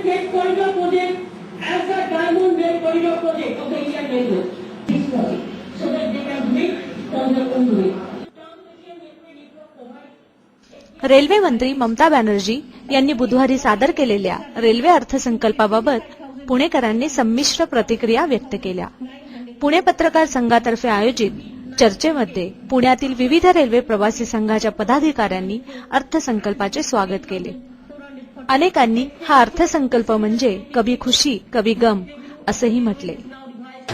State Corridor Project as a Diamond Way Corridor Project of the Indian Railway. Peacefully, so that they can make railway मंत्री ममता बॅनर्जी यांनी बुधवारी सादर केलेल्या railway अर्थसंकल्पाबाबत पुणेकरांनी संमिश्र प्रतिक्रिया व्यक्त केल्या. पुणे पत्रकार संघातर्फे आयोजित चर्चेमध्ये पुण्यातील विविध रेल्वे प्रवासी संघाच्या पदाधिकाऱ्यांनी अर्थसंकल्पाचे स्वागत केले. अनेकांनी हा अर्थसंकल्प म्हणजे कभी खुशी कभी गम, असंही म्हटले.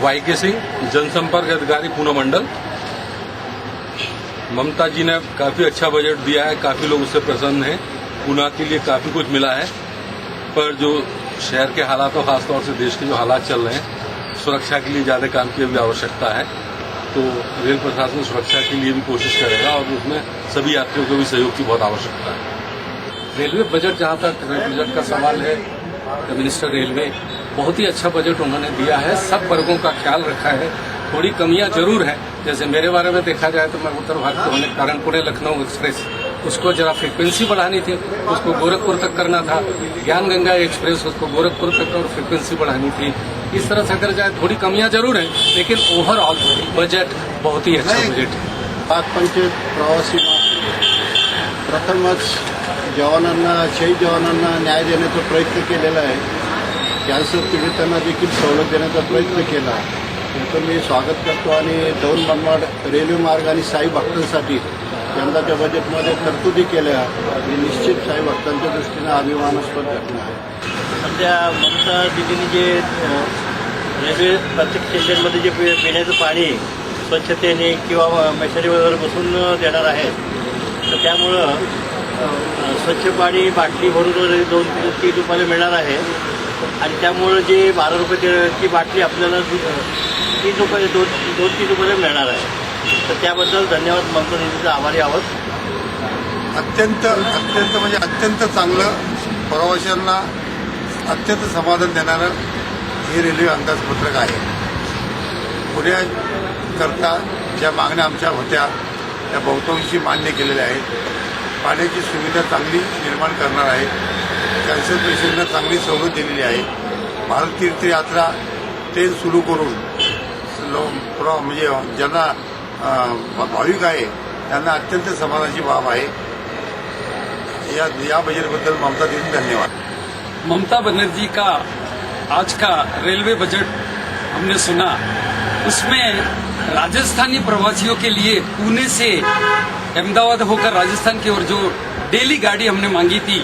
वाई के सिंह, जनसंपर्क अधिकारी पूना मंडल। ममता जी ने काफ़ी अच्छा बजट दिया है, काफ़ी लोग उससे प्रसन्न हैं। पूना के लिए काफ़ी कुछ मिला है, पर जो शहर के हालात और खासतौर से देश के जो हालात चल रहे हैं, सुरक्षा के लिए ज़्यादा काम की भी आवश्यकता है। तो रेल प्रशासन सुरक्षा के लिए भी कोशिश करेगा और उसमें सभी यात्रियों को भी सहयोग की बहुत आवश्यकता है। रेलवे बजट जहाँ तक बजट का सवाल है मिनिस्टर रेलवे बहुत ही अच्छा बजट उन्होंने दिया है। सब वर्गों का ख्याल रखा है। थोड़ी कमियाँ ज़रूर है। जैसे मेरे बारे में देखा जाए तो मैं उत्तर भारत के होने के कारण पुणे लखनऊ एक्सप्रेस उसको जरा फ्रीक्वेंसी बढ़ानी थी उसको गोरखपुर तक करना था। ज्ञान गंगा एक्सप्रेस उसको गोरखपुर तक और फ्रीक्वेंसी बढ़ानी थी। इस तरह से अगर जाए थोड़ी कमियाँ ज़रूर हैं लेकिन ओवरऑल बजट बहुत ही अच्छा बजट है। पाचपंचायत प्रवासी प्रथमच जवानांना शहीद जवानांना न्याय देण्याचा प्रयत्न केलेला आहे. कॅन्सर पीडितांना देखील सवलत देण्याचा प्रयत्न केला. त्याचं मी स्वागत करतो आणि दौंड मनमाड रेल्वे मार्ग आणि साई भक्तांसाठी यंदाच्या बजेटमध्ये तरतुदी केल्या. ही निश्चित साई भक्तांच्या दृष्टीनं अभिमानास्पद घटना आहे. सध्या ममता दिदीने जे रेल्वे प्रत्येक स्टेशनमध्ये जे पि- पिण्याचं पाणी स्वच्छतेने किंवा मशारी वगैरे बसून देणार आहेत. तर त्यामुळं स्वच्छ पाणी बाटली भरून दोन तीन रुपयाला मिळणार आहे. आणि त्यामुळं जे बारा रुपयाची बाटली आपल्याला तीन रुपये दोन दोन तीन रुपयाला मिळणार आहे. तर त्याबद्दल धन्यवाद ममता दिदीचा आभारी आहोत. अत्यंत अत्यंत म्हणजे अत्यंत चांगलं प्रवाशांना अत्यंत समाधान देणारं हे रेल्वे अंदाजपत्रक आहे. पुण्याकरता ज्या मागण्या आमच्या होत्या त्या बहुतांशी मान्य केलेल्या आहेत. पाण्याची सुविधा चांगली निर्माण करणार आहे. कॅन्सर पेशंटना चांगली सवलत दिलेली आहे. भारत तीर्थयात्रा ट्रेन सुरू करून प्र म्हणजे ज्यांना भाविक आहे त्यांना अत्यंत समाधानाची बाब आहे. या या बजेटबद्दल ममता दीदी धन्यवाद. ममता बनर्जी का आज का रेलवे बजट हमने सुना? उसमें राजस्थानी प्रवासियों के लिए पुणे से अहमदाबाद होकर राजस्थान की ओर जो डेली गाड़ी हमने मांगी थी,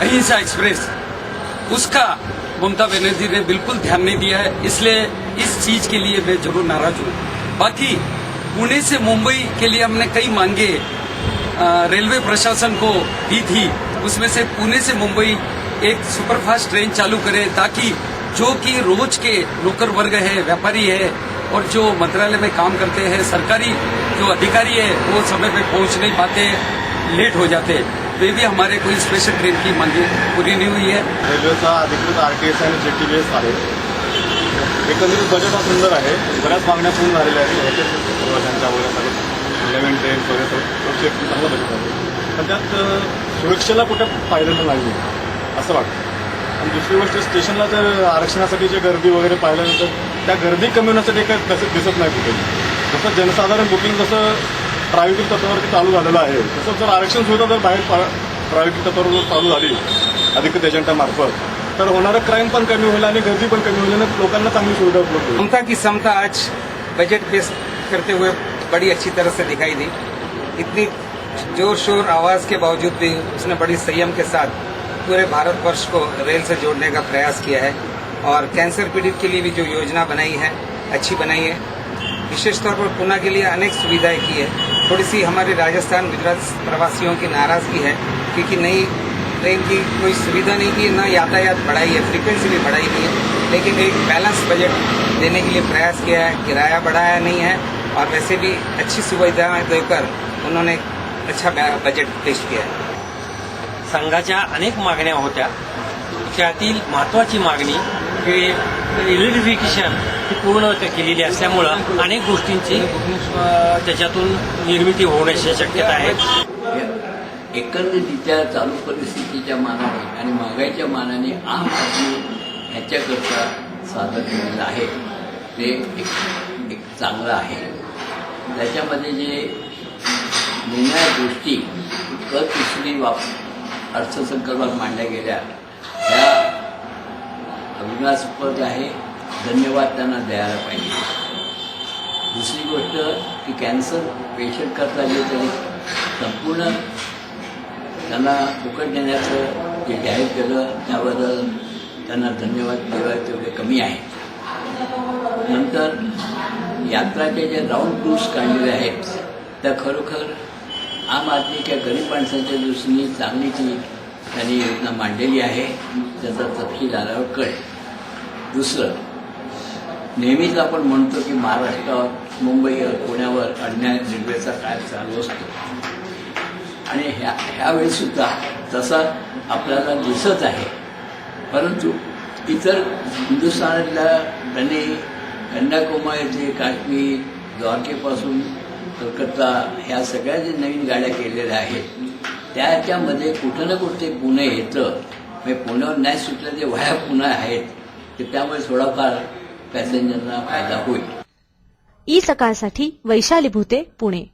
अहिंसा एक्सप्रेस, उसका ममता बनर्जी ने बिल्कुल ध्यान नहीं दिया है। इसलिए इस चीज़ के लिए मैं ज़रूर नाराज़ हूँ। बाकी पुणे से मुंबई के लिए हमने कई मांगे रेलवे प्रशासन को दी थी। उसमें से पुणे से मुंबई एक सुपरफास्ट ट्रेन चालू करे ताकि जो कि रोज के नौकर वर्ग है, व्यापारी है और जो मंत्रालय में काम करते हैं, सरकारी जो अधिकारी है वो समय पे पहुंच नहीं पाते लेट हो जाते। वे भी हमारे कोई स्पेशल ट्रेन की मांगे पूरी नहीं हुई है। रेल्वेचा अधिकृत आर टी एस आणि जे टी बी एस आहे. एकंदरीत बजेट हा सुंदर आहे. बऱ्याच मागण्या पूर्ण झालेल्या आहेत. प्रवाशांच्या वगैरे सगळं. इलेव्हन ट्रेन वगैरे सुरक्षित चांगला बजेट आहे. पण त्यात सुरक्षेला कुठं पाहिलेलं नाही असं वाटतं. आणि दुसरी गोष्ट स्टेशनला जर आरक्षणासाठी जे गर्दी वगैरे पाहिल्यानंतर त्या गर्दी कमी होण्यासाठी काही कसं दिसत नाही कुठे? जसं जनसाधारण बुकिंग जसं प्रायोगिक तत्वावरती चालू झालेलं आहे तसं जर आरक्षण सुविधा जर बाहेर प्रायोगिक तत्वावर जर चालू झाली अधिकृत एजंटामार्फत तर होणारं क्राईम पण कमी होईल आणि गर्दी पण कमी होईल आणि लोकांना चांगली सुविधा उपलब्ध होईल. की क्षमता आज बजट पेश करते हुए बड़ी अच्छी तरह से दिखाई दी। इतनी जोर शोर आवाज के बावजूद भी उसने बड़ी संयम के साथ पूरे भारतवर्ष को रेल से जोड़ने का प्रयास किया है और कैंसर पीड़ित के लिए भी जो योजना बनाई है अच्छी बनाई है। विशेष तौर पर पुणे के लिए अनेक सुविधाएँ की है। थोड़ी सी हमारे राजस्थान गुजरात प्रवासियों की नाराज़गी है, क्योंकि नई ट्रेन की कोई सुविधा नहीं की ना यातायात बढ़ाई है फ्रीक्वेंसी भी बढ़ाई नहीं है, लेकिन एक बैलेंस बजट देने के लिए प्रयास किया है, किराया बढ़ाया नहीं है, और वैसे भी अच्छी सुविधाएँ देकर उन्होंने अच्छा बजट पेश किया है। संघाच्या अनेक मागण्या होत्या. त्यातील महत्वाची मागणी हे इलेक्ट्रिफिकेशन ही पूर्ण केलेली असल्यामुळं अनेक गोष्टींची त्याच्यातून निर्मिती होण्याची शक्यता आहे. एकंदरीतच्या चालू परिस्थितीच्या मानाने आणि महागाईच्या मानाने आम आदमी ह्याच्याकरता सादर केलेलं आहे. ते एक एक चांगलं आहे. त्याच्यामध्ये जे निर्णय गोष्टी कर तिसरी वाप अर्थसंकल्पात मांडल्या गेल्या अभिमानास्पद आहे. धन्यवाद त्यांना द्यायला पाहिजे. दुसरी गोष्ट की कॅन्सर पेशंट करता जे त्यांनी संपूर्ण त्यांना फुकट देण्याचं जे जाहीर केलं त्याबद्दल त्यांना धन्यवाद देवाय तेवढे कमी आहे. नंतर यात्राचे जे राऊंड टूर्स काढलेले आहेत त्या खरोखर आम आदमी किंवा गरीब माणसांच्या दृष्टीने चांगलीची त्यांनी योजना मांडलेली आहे. त्याचा तपशील आल्यावर कळेल. दुसरं नेहमीच आपण म्हणतो की महाराष्ट्रावर मुंबईवर पुण्यावर अन्याय रेल्वेचा काय चालू असतो. आणि ह्या ह्यावेळी सुद्धा तसा आपल्याला दिसत आहे. परंतु इतर हिंदुस्थानातल्या त्यांनी कन्याकुमारी काश्मीर द्वारकेपासून कलकत्ता ह्या सगळ्या जे नवीन गाड्या केलेल्या आहेत त्याच्यामध्ये कुठं ना कुठं ते पुणे येतं. म्हणजे पुण्यावर नाही सुटलं जे वाया पुणे आहेत तर त्यामुळे थोडाफार पॅसेंजरना फायदा होईल. ई सकाळसाठी वैशाली भूते पुणे.